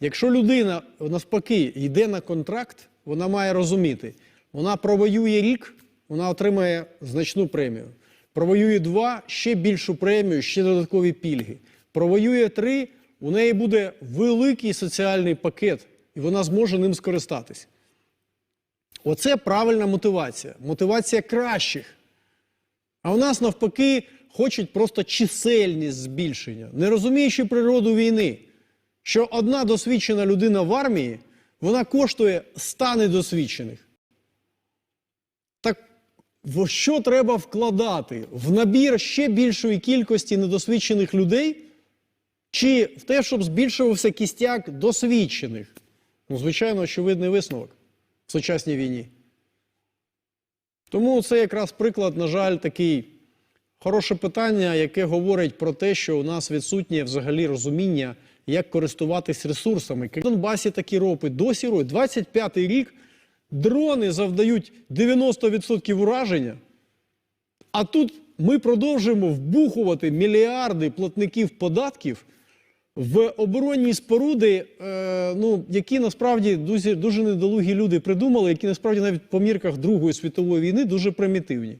Якщо людина навпаки йде на контракт, вона має розуміти, вона провоює рік, вона отримає значну премію. Провоює два, ще більшу премію, ще додаткові пільги. Провоює три, у неї буде великий соціальний пакет, і вона зможе ним скористатись. Оце правильна мотивація. Мотивація кращих. А у нас навпаки хочуть просто чисельність збільшення, не розуміючи природу війни, що одна досвідчена людина в армії вона коштує 100 недосвідчених. Так в що треба вкладати? В набір ще більшої кількості недосвідчених людей? Чи в те, щоб збільшувався кістяк досвідчених? Ну, звичайно, очевидний висновок в сучасній війні. Тому це якраз приклад, на жаль, такий хороше питання, яке говорить про те, що у нас відсутнє взагалі розуміння, як користуватись ресурсами. В Донбасі такі ропи досі роють. 25-й рік дрони завдають 90% ураження, а тут ми продовжуємо вбухувати мільярди платників податків в оборонні споруди, е, ну, які насправді дуже, дуже недолугі люди придумали, які насправді навіть по мірках Другої світової війни дуже примітивні.